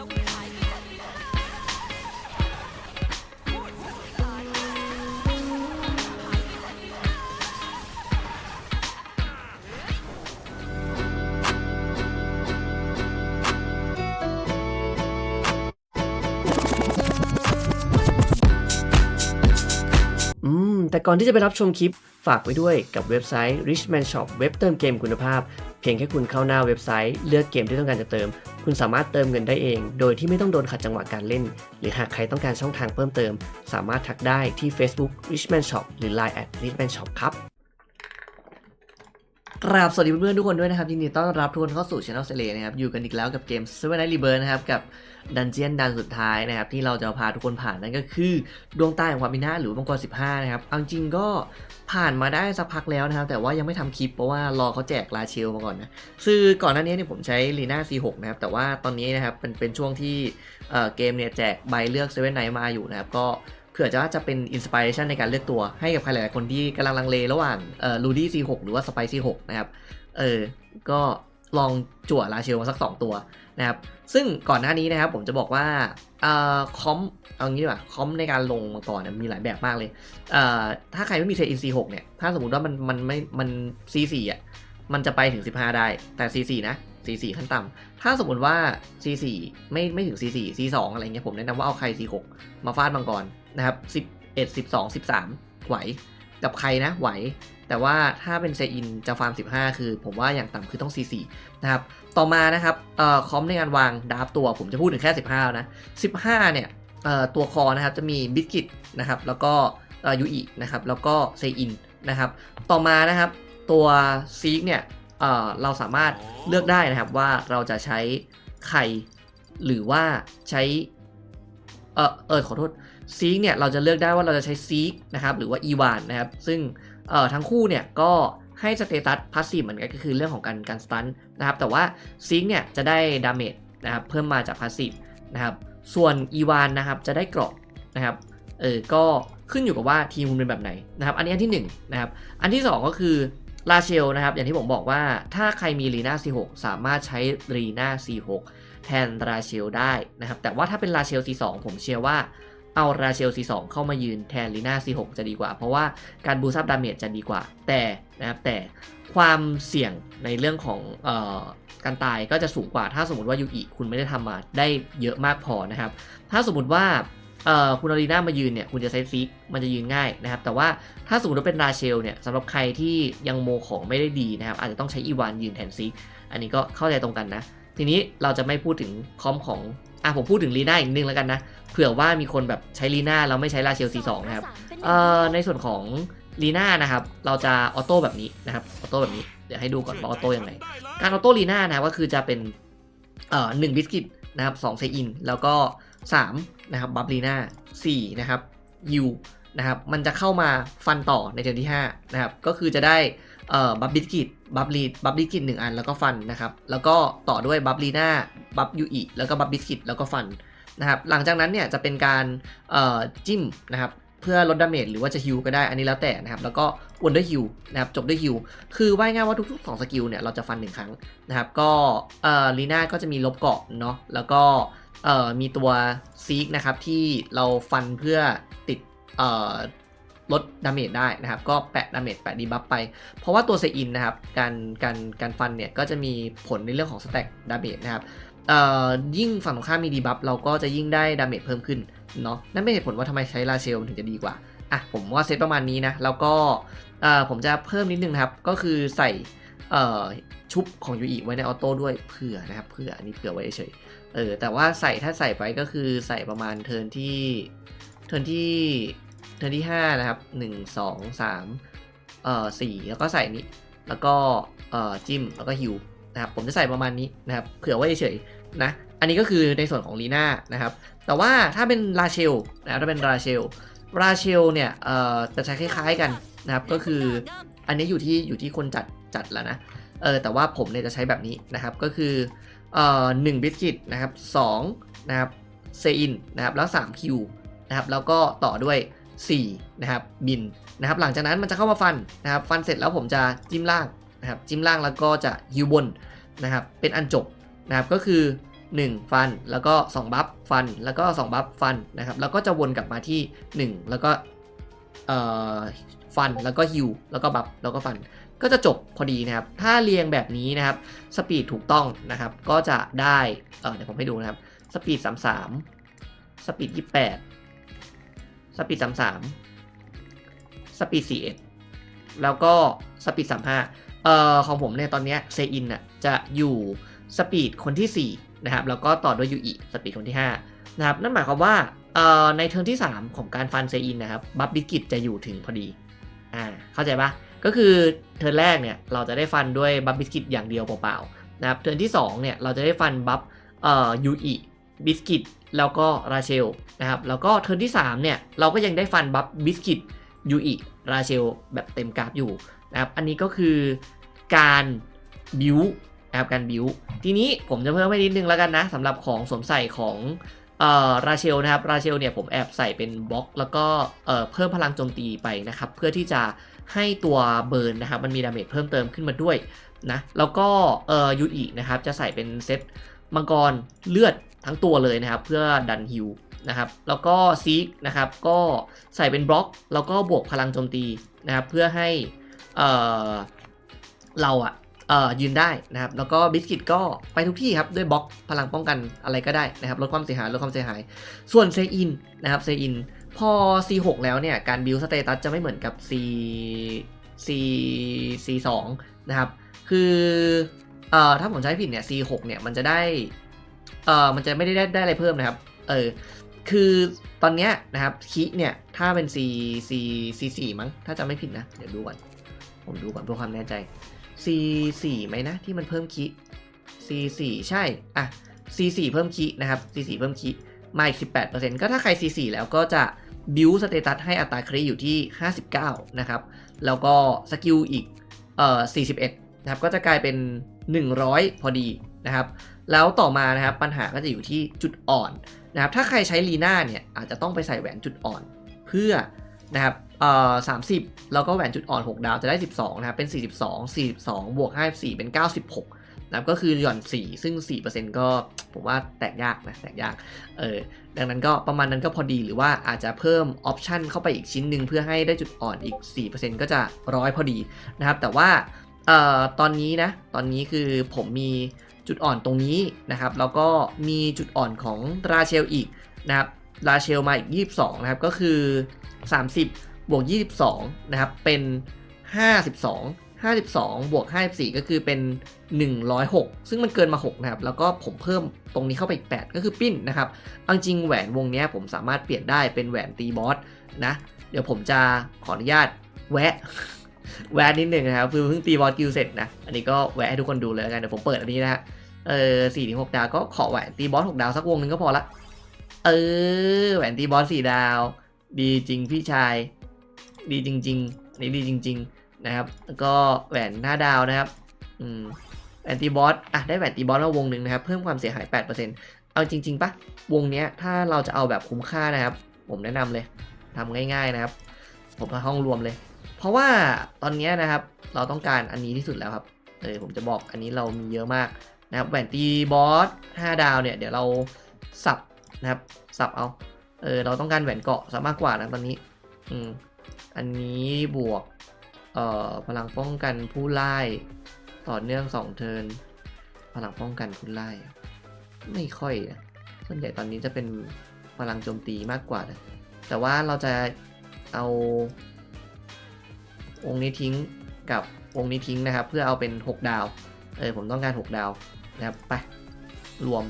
อืม แต่ก่อนที่จะไปรับชมคลิป ฝากไว้ด้วยกับเว็บไซต์ Richman Shop เว็บเติมเกมคุณภาพ เพียงแค่คุณเข้าหน้าเว็บไซต์เลือกเกมที่ต้องการจะเติม คุณสามารถเติมเงินได้เอง โดยที่ไม่ต้องโดนขัดจังหวะการเล่น หรือหากใครต้องการช่องทางเพิ่มเติม สามารถทักได้ที่ Facebook Richman Shop หรือ Line at Richman Shop ครับ กราบสวัสดีเพื่อนๆทุกคนด้วยนะครับยินดีต้อนรับทุกคนเข้าสู่ช anel เซเลนะครับอยู่กันอีกแล้วกับเกม Seven Night Rebirth นะครับกับดันเจียนดันสุดท้ายนะครับที่เราจะพาทุกคนผ่านนั่นก็คือดวงต้ของความพินาหรือมังกร 15 นะครับเอาจริงๆก็ผ่านมาได้สักพักแล้วนะครับ แต่ว่ายังไม่ทำคลิปเพราะว่ารอเขาแจกลาเชลมาก่อนนะซึ่งก่อนหน้านี้เนี่ยผมใช้ลีน่า C6 นะครับแต่ว่าตอนนี้นะครับเป็นเป็นช่วงที่เอ่อเกมเนี่ยแจกใบเลือก Seven Night มาอยู่นะครับก็ ผื่อจะว่าจะเป็นอินสปิเรชันในการเลือกตัวให้กับใครหลายๆคนที่กำลังลังเลระหว่างเอ่อลูดี้ C6 หกหรือว่าสไปซี่6นะครับ เออ ก็ลองจั่วลาเชลมาสัก 2 ตัวนะครับ ซึ่งก่อนหน้านี้นะครับผมจะบอกว่าเอ่อคอมเอางี้ดีกว่าคอมในการลงมาก่อนมีหลายแบบมากเลยเอ่อถ้าใครไม่มีเทอิน C6 เนี่ย ถ้าสมมติว่ามันมันไม่มัน C4 อะมันจะไปถึง 15 ได้แต่ C4 นะ C4 ขั้นต่ำถ้าสมมติว่า C4 ไม่ไม่ถึง C4 C2 อะไรเงี้ยผมแนะนำว่าเอาใคร C6 มาฟาดมังกรนะครับ11 12 13 ไหว กับใครนะไหว แต่ว่าถ้าเป็นเซอินจะฟาร์ม 15 คือ ผมว่าอย่างต่ำคือต้อง C4 นะครับต่อมานะครับเอ่อคอมในการวางดาร์ฟตัวผมจะพูดถึงแค่ 15นะ 15 เนี่ยเอ่อตัวคอนะครับจะมีบิสกิตนะครับแล้วก็เอ่อยูอินะครับแล้วก็เซอินนะครับต่อมานะครับตัวซีกเนี่ย เราสามารถเลือกได้นะครับว่าเราจะใช้ไข่หรือว่าใช้เออเออขอโทษซีกเนี่ยเราจะเลือกได้ว่าเราจะใช้ซีกนะครับหรือว่าอีวานนะครับซึ่งเออทั้งคู่เนี่ยก็ให้สเตตัสพาสซีฟเหมือนกันก็คือเรื่องของการการสตันนะครับแต่ว่าซีกเนี่ยจะได้ดาเมจนะครับเพิ่มมาจากพาสซีฟนะครับส่วนอีวานนะครับจะได้เกราะนะครับเออก็ขึ้นอยู่กับว่าทีมคุณเป็นแบบไหนนะครับอันนี้อันที่1นะครับอันที่ 2 ก็คือ ลาเชลนะครับ อย่างที่ผมบอกว่าถ้าใครมีรีนา C6 สามารถใช้รีนา C6 แทนราเชลได้นะครับ แต่ว่าถ้าเป็นราเชล C2 ผมเชื่อว่าเอาราเชล C2 เข้ามายืนแทนรีนา C6 จะดีกว่า เพราะว่าการบูซับดาเมจจะดีกว่า แต่นะครับแต่ความเสี่ยงในเรื่องของออการตายก็จะสูงกว่าถ้าสมมติว่ายูอิคุณไม่ได้ทำมาได้เยอะมากพอนะครับ ถ้าสมมติว่า คุณอารีนามายืนเนี่ยคุณจะใช้ฟิกมันจะยืนง่ายนะครับ แต่ว่าถ้าสมมติว่าเป็นราเชลเนี่ยสำหรับใครที่ยังโมของไม่ได้ดีนะครับ อาจจะต้องใช้อีวานยืนแทนซิกอันนี้ก็เข้าใจตรงกันนะ ทีนี้เราจะไม่พูดถึงคอมของอะผมพูดถึงลีน่าอีกนึงแล้วกันนะ เผื่อว่ามีคนแบบใช้ลีน่าแล้วไม่ใช้ราเชล C2 นะครับเอ่อในส่วนของลีน่านะครับ เราจะออโต้แบบนี้นะครับออโต้แบบนี้เดี๋ยวให้ดูก่อนว่าออโต้ยังไงการออโต้ลีน่านะครับก็คือจะเป็นเอ่อหนึ่งบิสกิตนะครับสองเซอินแล้วก็ 3นะครับบับลีน่า4นะครับยูนะครับมันจะเข้ามาฟันต่อในเทิร์นที่5นะครับก็คือจะได้เอ่อบับบิสกิตบับลีบับบิสกิตหนึ่งอันแล้วก็ฟันนะครับแล้วก็ต่อด้วยบับลีน่าบับยูอีแล้วก็บับบิสกิตแล้วก็ฟันนะครับหลังจากนั้นเนี่ยจะเป็นการเอ่อจิ้มนะครับเพื่อลดดาเมจหรือว่าจะฮิวก็ได้อันนี้แล้วแต่นะครับแล้วก็วนด้วยฮิวนะครับจบด้วยฮิวคือว่าง่ายว่าทุกๆ2สกิลเนี่ยเราจะฟันหนึ่งครั้งนะครับก็เอ่อลีน่าก็จะมีลบเกาะเนาะแล้วก็ เอ่อมีตัวซีกนะครับที่เราฟันเพื่อติดเอ่อลดดาเมจได้นะครับ ก็แปะดาเมจแปะดีบัฟไป เพราะว่าตัวเซอินนะครับการการการฟันเนี่ยก็จะมีผลในเรื่องของสแต็กดาเมจนะครับเอ่อยิ่งฝั่งตรงข้ามมีดีบัฟเราก็จะยิ่งได้ดาเมจเพิ่มขึ้นเนาะนั่นเป็นเหตุผลว่าทำไมใช้ลาเชลถึงจะดีกว่าอะผมว่าเซตประมาณนี้นะ แล้วก็เอ่อผมจะเพิ่มนิดนึงนะครับ ก็คือใส่เอ่อชุบของยูอิไว้ในออโต้ด้วยเผื่อนะครับเผื่ออันนี้เผื่อไว้เฉย เออแต่ว่าใส่ถ้าใส่ไปก็คือใส่ประมาณเทิร์นที่เทิร์นที่เทิร์นที่ 5 นะครับ 1 2 3เอ่อ4แล้วก็ใส่นี้ แล้วก็เอ่อจิ้มแล้วก็ฮิวนะครับผมจะใส่ประมาณนี้นะครับเผื่อไว้เฉยๆนะอันนี้ก็คือในส่วนของลีน่านะครับแต่ว่าถ้าเป็นราเชลนะถ้าเป็นราเชลราเชลเนี่ยเอ่อจะใช้คล้ายๆกันนะครับก็คืออันนี้อยู่ที่อยู่ที่คนจัดจัดแล้วนะเออแต่ว่าผมเนี่ยจะใช้แบบนี้นะครับก็คือ เอ่อหนึ่งบิสกิตนะครับสองนะครับเซอินนะครับแล้ว3คิวนะครับแล้วก็ต่อด้วย 4 นะครับบินนะครับหลังจากนั้นมันจะเข้ามาฟันนะครับฟันเสร็จแล้วผมจะจิ้มล่างนะครับจิ้มล่างแล้วก็จะฮิวบนนะครับเป็นอันจบนะครับก็คือ 1 ฟันแล้วก็ 2 บัฟฟันแล้วก็ 2 บัฟฟันนะครับแล้วก็จะวนกลับมาที่ 1 แล้วก็เอ่อฟันแล้วก็ฮิวแล้วก็บัฟแล้วก็ฟัน ก็จะจบพอดีนะครับ ถ้าเรียงแบบนี้นะครับสปีดถูกต้องนะครับ ก็จะได้เเดี๋ยวผมให้ดูนะครับสปีด33สปีด28สปีด33สปีด41แล้วก็สปีด35เอ่อของผมเนี่ยตอนนี้เซอินน่ะจะอยู่สปีดคนที่4นะครับแล้วก็ต่อด้วยยูอิสปีดคนที่5นะครับนั่นหมายความว่าเอ่อในเทิร์นที่ 3 ของการฟันเซอินนะครับบัฟบิกิตจะอยู่ถึงพอดีอ่าเข้าใจปะ ก็คือเทิร์นแรกเนี่ยเราจะได้ฟันด้วยบัฟบิสกิตอย่างเดียวเปล่าๆนะครับเทิร์นที่2เนี่ยเราจะได้ฟันบัฟเอ่อยูอิบิสกิตแล้วก็ราเชลนะครับแล้วก็เทิร์นที่3เนี่ยเราก็ยังได้ฟันบัฟบิสกิตยูอิราเชลแบบเต็มกราฟอยู่นะครับอันนี้ก็คือการบิวนะครับการบิวทีนี้ผมจะเพิ่มให้นิดนึงแล้วกันนะสำหรับของสวมใส่ของเอ่อราเชลนะครับราเชลเนี่ยผมแอบใส่เป็นบล็อก แล้วก็เอ่อเพิ่มพลังโจมตีไปนะครับ เพื่อที่จะ ให้ตัวเบิร์นนะครับมันมีดาเมจเพิ่มเติมขึ้นมาด้วยนะแล้วก็เอ่อยูอินะครับจะใส่เป็นเซตมังกรเลือดทั้งตัวเลยนะครับเพื่อดันฮิวนะครับแล้วก็ซีกนะครับก็ใส่เป็นบล็อก แล้วก็บวกพลังโจมตีนะครับเพื่อให้เอ่อเราอะ ยืนได้นะครับแล้วก็บิสกิตก็ไปทุกที่ครับด้วยบล็อกพลังป้องกันอะไรก็ได้นะครับลดความเสียหายลดความเสียหาย ส่วนเซอินนะครับเซอินพอ C6 แล้วเนี่ย การบิลสเตตัสจะไม่เหมือนกับ C C C2 นะครับ คือเอ่อถ้าผมใช้ผิดเนี่ย C6 เนี่ยมันจะได้เอ่อมันจะไม่ได้ได้ได้อะไรเพิ่มนะครับ เออคือตอนเนี้ยนะครับคิเนี่ยถ้าเป็น C C C4 มั้งถ้าจะไม่ผิดนะ เดี๋ยวดูก่อน ผมดูก่อนเพื่อความแน่ใจ C4 ไหมนะ ที่มันเพิ่มคิ C4 ใช่ อะ C4 เพิ่มคินะครับ C4 เพิ่มคิมาอีก 18%ก็ถ้าใคร C4 แล้วก็จะบิวสเตตัสให้อัตราคริอยู่ที่ 59 นะครับ แล้วก็สกิลอีกเอ่อ41 นะครับ ก็จะกลายเป็น 100 พอดีนะครับ แล้วต่อมานะครับปัญหาก็จะอยู่ที่จุดอ่อนนะครับ ถ้าใครใช้ลีน่าเนี่ยอาจจะต้องไปใส่แหวนจุดอ่อน เพื่อนะครับ เอ่อ30แล้วก็แหวนจุดอ่อน 6 ดาวจะได้ 12 นะครับ เป็น 42 42 บวก 54 เป็น 96 นะครับ ก็คือหย่อน 4 ซึ่ง 4%ก็ผมว่าแตกยากนะ แตกยาก เออ ดังนั้นก็ประมาณนั้นก็พอดีหรือว่าอาจจะเพิ่มออปชันเข้าไปอีกชิ้นหนึ่งเพื่อให้ได้จุดอ่อนอีก 4%ก็จะร้อยพอดีนะครับ แต่ว่า เอ่อ ตอนนี้นะ ตอนนี้คือผมมีจุดอ่อนตรงนี้นะครับ แล้วก็มีจุดอ่อนของราเชลอีกนะครับ ราเชลมาอีก 22 นะครับ ก็คือ 30 บวก 22 นะครับ เป็น 52 52 บวก 54 ก็คือเป็น 106 ซึ่งมันเกินมา 6 นะครับ แล้วก็ผมเพิ่มตรงนี้เข้าไปอีก 8 ก็คือปิ้นนะครับเอาจริงแหวนวงนี้ผมสามารถเปลี่ยนได้เป็นแหวนตีบอสนะ เดี๋ยวผมจะขออนุญาตแวะ แวะนิดหนึ่งนะครับ คือเพิ่งตีบอสกิลเสร็จนะ อันนี้ก็แวะให้ทุกคนดูเลยกัน เดี๋ยวผมเปิดอันนี้นะฮะ เออสี่ถึงหกดาวก็ขอแหวนตีบอสหกดาวสักวงหนึ่งก็พอละ เออ แหวนตีบอสสี่ดาว ดีจริงพี่ชาย ดีจริงๆอันนี่ดีจริง ๆนะครับ แล้วก็แหวนห้าดาวนะครับอืมแหวนตีบอสอะได้แหวนตีบอสมาวงหนึ่งนะครับ เพิ่มความเสียหาย 8%เอาจริง ๆปะวงเนี้ยถ้าเราจะเอาแบบคุ้มค่านะครับ ผมแนะนำเลยทำง่าย ๆนะครับ ผมมาห้องรวมเลย เพราะว่าตอนนี้นะครับ เราต้องการอันนี้ที่สุดแล้วครับเออผมจะบอกอันนี้เรามีเยอะมากนะครับแหวนตีบอส5ดาวเนี่ยเดี๋ยวเราสับนะครับสับเอาเออเราต้องการแหวนเกาะซะมากกว่านะตอนนี้ อืม อันนี้บวกเอ่อพลังป้องกันผู้ไล่ต่อเนื่อง2เทิร์นพลังป้องกันผู้ไล่ไม่ค่อยนะส่วนใหญ่ตอนนี้จะเป็นพลังโจมตีมากกว่านะแต่ว่าเราจะเอาวงนี้ทิ้งกับวงนี้ทิ้งนะครับ เพื่อเอาเป็น 6 ดาว เออผมต้องการ 6 ดาวนะครับไปรวม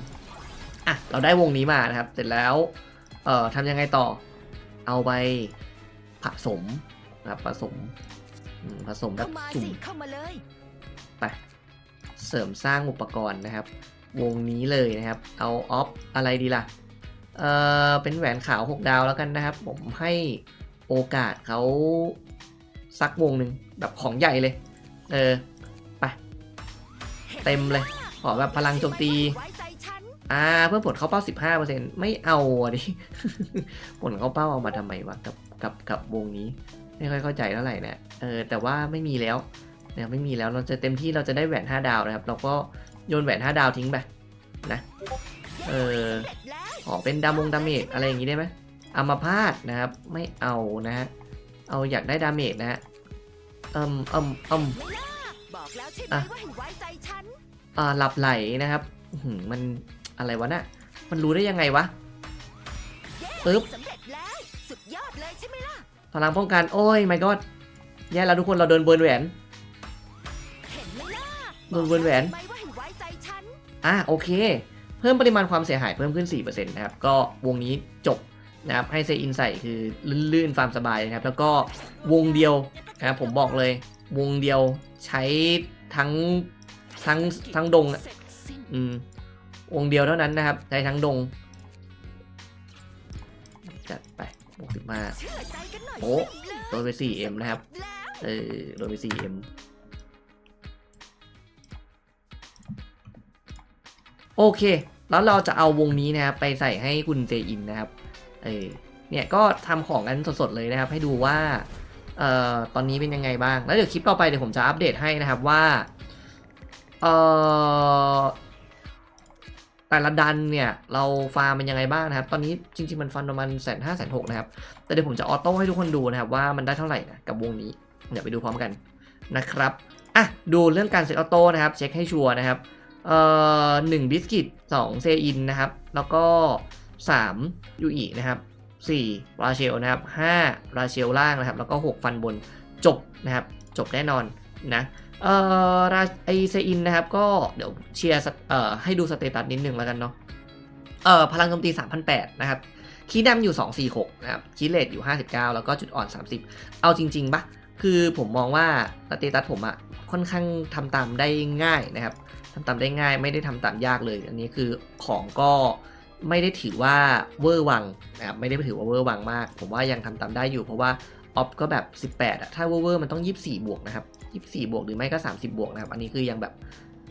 อะเราได้วงนี้มานะครับ เสร็จแล้วเอ่อทำยังไงต่อ เอาไป ผสมนะครับผสมอืมผสมแบเข้าบมาจุ่มสิเข้ามาเลยไปเสริมสร้างอุปกรณ์นะครับ วงนี้เลยนะครับ เอาออฟอะไรดีล่ะเอ่อเป็นแหวนขาว 6 ดาวแล้วกันนะครับ ผมให้โอกาสเขาสักวงหนึ่งแบบของใหญ่เลย เออไปเต็มเลย ขอแบบพลังโจมตีไว้ใจฉันอ่าเพิ่มผลเข้าเป้า 15%ไม่เอาอะดิผลเข้าเป้าเอามาทำไมวะกับ กับกับวงนี้ ไม่ค่อยเข้าใจเท่าไหร่นะเออแต่ว่าไม่มีแล้วเนี่ยไม่มีแล้วเราจะเต็มที่เราจะได้แหวน 5 ดาวนะครับ เราก็โยนแหวน 5 ดาวทิ้งไปนะเออขอเป็นดามงดาเมจอะไรอย่างงี้ได้ไหมอามาพาดนะครับไม่เอานะฮะเอาอยากได้ดาเมจนะฮะเอิมเอิมเอิมไม่ล่ะบอกแล้วใช่ไหมอะว่าให้ไว้ใจฉันอ่าหลับไหลนะครับอื้อหือมันอะไรวะน่ะมันรู้ได้ยังไงวะปึ๊บ พลังป้องกันโอ้ยไม่ก็แย่แล้วทุกคนเราเดินเบิร์นแหวนเห็นไหมล่ะโดนเบิร์นแหวนทำไมว่าให้ไว้ใจฉันอะโอเค เพิ่มปริมาณความเสียหายเพิ่มขึ้น 4%นะครับ ก็วงนี้จบนะครับให้เซอินใส่คือลื่นๆฟาร์มสบายนะครับ แล้วก็วงเดียวนะครับผมบอกเลยวงเดียวใช้ทั้งทั้งทั้งดงอะเสร็จสิ้นอืมวงเดียวเท่านั้นนะครับใช้ทั้งดงจัดไป บวกสิบมาเชื่อใจกันหน่อยโอ้สิเลยโดนไป 4M นะครับแล้วเออโดนไป 4M โอเค แล้วเราจะเอาวงนี้นะครับไปใส่ให้คุณเจอินนะครับ เออเนี่ยก็ทำของกันสดๆเลยนะครับ ให้ดูว่า เอ่อ ตอนนี้เป็นยังไงบ้าง แล้วเดี๋ยวคลิปต่อไปเดี๋ยวผมจะอัปเดตให้นะครับว่า เอ่อ แต่ละดันเนี่ยเราฟาร์มมันยังไงบ้างนะครับ ตอนนี้จริงๆมันฟันประมาณแสนห้าแสนหกนะครับ แต่เดี๋ยวผมจะออโต้ให้ทุกคนดูนะครับว่ามันได้เท่าไหร่นะกับวงนี้ เดี๋ยวไปดูพร้อมกันนะครับอะดูเรื่องการเซตออโต้นะครับ เช็คให้ชัวร์นะครับเอ่อหนึ่งบิสกิตสองเซอินนะครับ แล้วก็สามยูอีนะครับสี่ราเชลนะครับห้าราเชลล่างนะครับ แล้วก็หกฟันบนจบนะครับ จบแน่นอน นะเอ่อราไอเซอินนะครับก็เดี๋ยวเชียร์เอ่อให้ดูสเตตัสนิดนึงแล้วกันเนาะเอ่อพลังโจมตี3,008นะครับคีย์ดำอยู่ 246 นะครับคีย์เลดอยู่ 59 แล้วก็จุดอ่อน 30 เอาจริง ๆปะคือผมมองว่าสเตตัสผมอะค่อนข้างทำตามได้ง่ายนะครับทำตามได้ง่ายไม่ได้ทำตามยากเลย อันนี้คือของก็ไม่ได้ถือว่าเวอร์วังนะครับไม่ได้ถือว่าเวอร์วังมาก ผมว่ายังทำตามได้อยู่เพราะว่าออฟก็แบบ 18อะถ้าเวอร์เวอร์มันต้อง 24 บวกนะครับ 24 บวกหรือไม่ก็ 30 บวกนะครับ อันนี้คือยังแบบ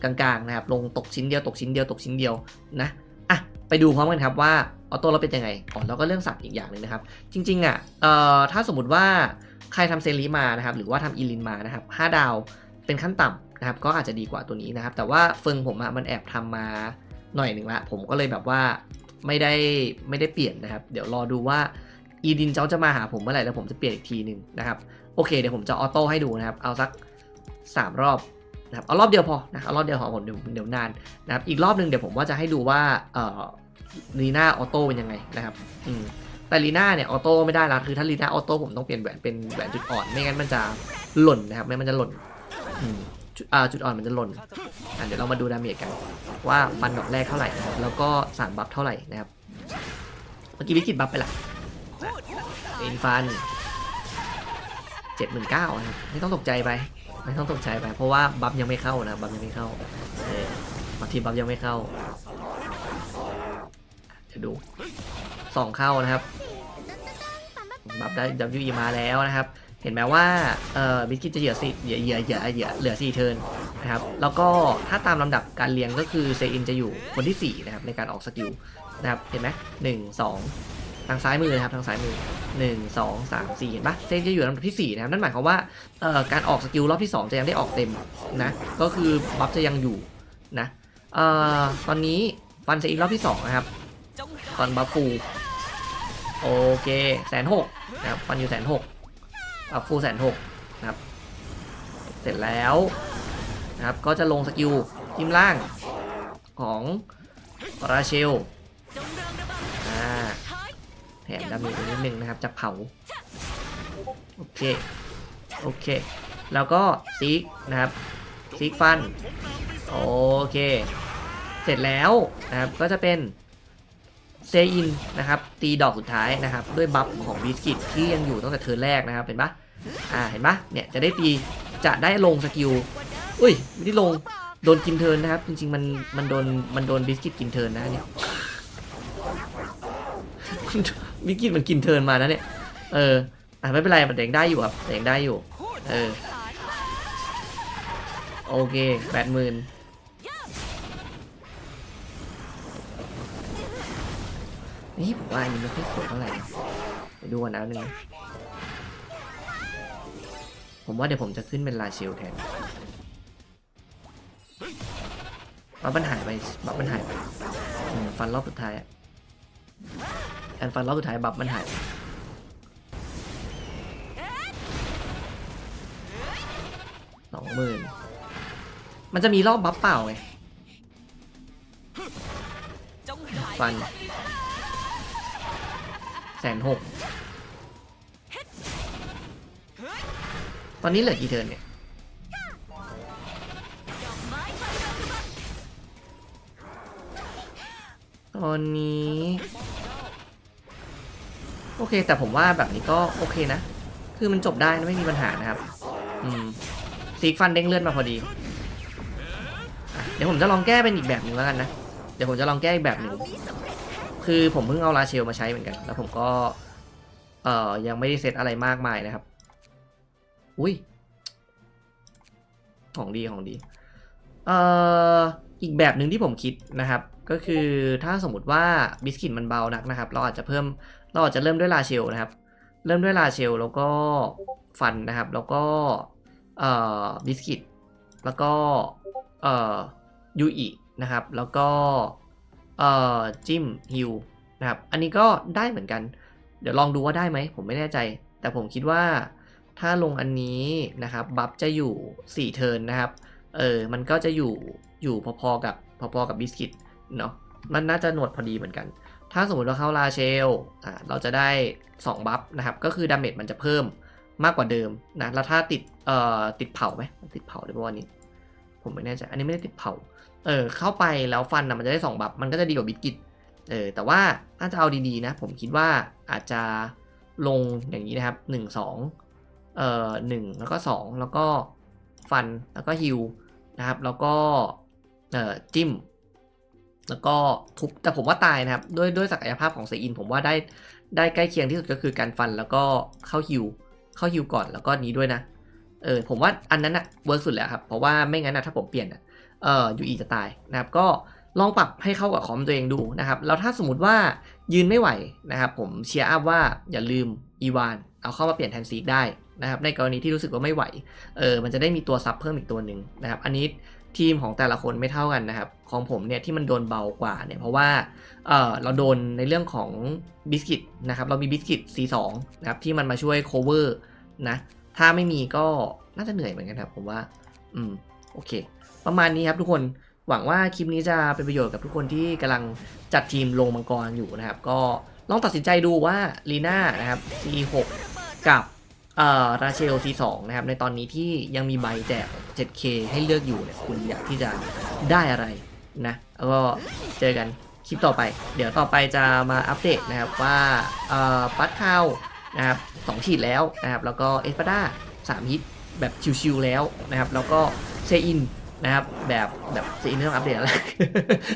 กลางๆนะครับ ลงตกชิ้นเดียวตกชิ้นเดียวตกชิ้นเดียวนะ อะ ไปดูพร้อมกันครับว่าออโต้เราเป็นยังไง อ๋อ แล้วก็เรื่องสัตว์อีกอย่างหนึ่งนะครับ จริงๆอะ เอ่อ ถ้าสมมติว่าใครทำเซรีมานะครับ หรือว่าทำอีลินมานะครับ 5 ดาวเป็นขั้นต่ำนะครับ ก็อาจจะดีกว่าตัวนี้นะครับ แต่ว่าเฟิงผมอะมันแอบทำมาหน่อยหนึ่งละ ผมก็เลยแบบว่าไม่ได้ไม่ได้เปลี่ยนนะครับ เดี๋ยวรอดูว่าอีดินเจ้าจะมาหาผมเมื่อไหร่แล้วผมจะเปลี่ยนอีกทีหนึ่งนะครับ โอเคเดี๋ยวผมจะออโต้ให้ดูนะครับ เอาสัก 3 รอบนะครับเอารอบเดียวพอนะเอารอบเดียวพอผมเดี๋ยวเดี๋ยวนานนะครับอีกรอบหนึ่งเดี๋ยวผมว่าจะให้ดูว่าเอ่อลีน่าออโต้เป็นยังไงนะครับอืมแต่ลีน่าเนี่ยออโต้ไม่ได้ละคือถ้าลีน่าออโต้ผมต้องเปลี่ยนแหวนเป็นแหวนจุดอ่อนไม่งั้นมันจะหล่นนะครับไม่งั้นมันจะหล่นอืมจุดอ่าจุดอ่อนมันจะหล่นอะเดี๋ยวเรามาดูดาเมจกันว่าฟันดอกแรกเท่าไหร่นะครับแล้วก็สามบัฟเท่าไหร่นะครับเมื่อกี้วิกฤตบัฟไปละเป็นฟันเจ็ดหมื่นเก้านะครับไม่ต้องตกใจไป ไม่ต้องตกใจไปเพราะว่าบัฟยังไม่เข้านะบัฟยังไม่เข้าเออบางทีบัฟยังไม่เข้าจะดูสองเข้านะครับบัฟได้ดับยูมาแล้วนะครับ เห็นไหมว่าเอ่อบิสกิตจะเหยื่อสี่เหยื่อเหยื่อเหยื่อเหยื่อเหลือสี่เทิร์นนะครับแล้วก็ถ้าตามลำดับการเรียงก็คือเซอินจะอยู่คนที่สี่นะครับในการออกสกิลนะครับเห็นไหมหนึ่งสอง ทางซ้ายมือนะครับทางซ้ายมือหนึ่งสองสามสี่เห็นปะเซนจะอยู่ลำดับที่สี่นะครับนั่นหมายความว่าการออกสกิลรอบที่สองจะยังได้ออกเต็มนะก็คือบัฟจะยังอยู่นะออตอนนี้ฟันเซอินรอบที่สองนะครับตอนบัฟฟูโอเคแสนหกนะครับฟันอยู่แสนหกบัฟฟูแสนหกนะครับเสร็จแล้วนะครับก็จะลงสกิลทิมล่างของราเชล มดาเมจไปนิดนึงนะครับจะเผา โอเค โอเค แล้วก็ซีกนะครับซีกฟัน โอเค เสร็จแล้วนะครับ ก็จะเป็นเซอินนะครับ ตีดอกสุดท้ายนะครับ ด้วยบัฟของบิสกิตที่ยังอยู่ตั้งแต่เทิร์นแรกนะครับ เห็นปะอ่า เห็นปะเนี่ย จะได้ตี จะได้ลงสกิล อุ้ย ไม่ได้ลง โดนกินเทิร์นนะครับ จริงๆ มัน มันโดน มันโดนบิสกิตกินเทิร์นนะเนี่ย บิกิตมันกินเทินมานะเนี่ยเอออะไม่เป็นไรมันเด็กได้อยู่ครับเด็กได้อยู่ เออ โอเคแปดหมื่นนี่ผมว่าอันนี้ไม่ค่อยสวยเท่าไหร่ไปดูกันนะหนึ่งผมว่าเดี๋ยวผมจะขึ้นเป็นลาเชลแทนบัฟมันหายไปบัฟมันหายไปฟันรอบสุดท้ายอะ แอนฟันรอบสุดท้ายบัฟมันหายสองหมื่นมันจะมีรอบบัฟเปล่าไงฟันแสนหกตอนนี้เหลือกี่เทิร์นเนี่ยตอนนี้ โอเค แต่ผมว่าแบบนี้ก็โอเคนะ คือมันจบได้นะไม่มีปัญหานะครับ อืมซีกฟันเด้งเลื่อนมาพอดี เดี๋ยวผมจะลองแก้เป็นอีกแบบหนึ่งแล้วกันนะ เดี๋ยวผมจะลองแก้อีกแบบหนึ่ง คือผมเพิ่งเอาลาเชลมาใช้เหมือนกัน แล้วผมก็ เอ่อ ยังไม่ได้เซตอะไรมากมายนะครับ อุ้ย ของดีของดี เอ่อ อีกแบบหนึ่งที่ผมคิดนะครับ ก็คือถ้าสมมติว่าบิสกิตมันเบานักนะครับ เราอาจจะเพิ่ม เราอาจจะเริ่มด้วยลาเชลนะครับ เริ่มด้วยลาเชลแล้วก็ฟันนะครับ แล้วก็เอ่อบิสกิต แล้วก็เอ่อยูอินะครับ แล้วก็เอ่อจิมฮิวนะครับ อันนี้ก็ได้เหมือนกัน เดี๋ยวลองดูว่าได้ไหม ผมไม่แน่ใจ แต่ผมคิดว่าถ้าลงอันนี้นะครับ บัฟจะอยู่ 4 เทิร์นนะครับ เออ มันก็จะอยู่อยู่พอๆกับพอๆกับบิสกิตเนาะ มันน่าจะหนวดพอดีเหมือนกัน ถ้าสมมติว่าเข้าลาเชลอ่าเราจะได้ 2 บัฟนะครับ ก็คือดาเมจมันจะเพิ่มมากกว่าเดิมนะ แล้วถ้าติดเอ่อติดเผาไหมติดเผาได้ป่ะวันนี้ ผมไม่แน่ใจ อันนี้ไม่ได้ติดเผา เออเข้าไปแล้วฟันนะมันจะได้ 2 บัฟ มันก็จะดีกว่าบิสกิตเออแต่ว่าถ้าจะเอาดีๆนะ ผมคิดว่าอาจจะลงอย่างนี้นะครับ 1 2เอ่อ1แล้วก็ 2 แล้วก็ฟันแล้วก็ฮิวนะครับ แล้วก็เอ่อจิ้ม แล้วก็ทุบแต่ผมว่าตายนะครับ ด้วยด้วยศักยภาพของเซอิน ผมว่าได้ได้ใกล้เคียงที่สุดก็คือการฟันแล้วก็เข้าฮิวเข้าฮิวก่อนแล้วก็นี้ด้วยนะเออผมว่าอันนั้นอะเวิร์กสุดแล้วครับ เพราะว่าไม่งั้นนะถ้าผมเปลี่ยนอะเอ่อยูอีจะตายนะครับ ก็ลองปรับให้เข้ากับคอมตัวเองดูนะครับ แล้วถ้าสมมติว่ายืนไม่ไหวนะครับ ผมเชียร์อัพว่าอย่าลืมอีวานเอาเข้ามาเปลี่ยนแทนซีกได้นะครับ ในกรณีที่รู้สึกว่าไม่ไหวเออมันจะได้มีตัวซับเพิ่มอีกตัวหนึ่งนะครับ อันนี้ ทีมของแต่ละคนไม่เท่ากันนะครับ ของผมเนี่ยที่มันโดนเบากว่าเนี่ยเพราะว่าเออเราโดนในเรื่องของบิสกิตนะครับเรามีบิสกิต C2 นะครับที่มันมาช่วย cover นะถ้าไม่มีก็น่าจะเหนื่อยเหมือนกันครับผมว่าอืมโอเค ประมาณนี้ครับทุกคนหวังว่าคลิปนี้จะเป็นประโยชน์กับทุกคนที่กำลังจัดทีมลงมังกรอยู่นะครับ ก็ลองตัดสินใจดูว่าลีน่านะครับ C6 กับ ราเชล C2 นะครับในตอนนี้ที่ยังมีใบแจก 7K ให้เลือกอยู่เนี่ยคุณอยากที่จะได้อะไรนะแล้วก็เจอกันคลิปต่อไป เดี๋ยวต่อไปจะมาอัปเดตนะครับว่าเออปัดข้าวนะครับสองฉีดแล้วนะครับแล้วก็เอสปาด้าสามฮิตแบบชิวๆแล้วนะครับแล้วก็เซอินนะครับแบบแบบเซอินไม่ต้องอัปเดตแล้ว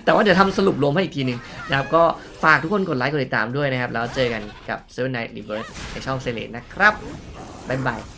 แต่ว่าเดี๋ยวทำสรุปรวมให้อีกทีหนึ่งนะครับก็ฝากทุกคนกดไลค์กดติดตามด้วยนะครับ แล้วเจอกันกับ Seven Night Reverse ในช่องเซเลนนะครับ บ๊ายบาย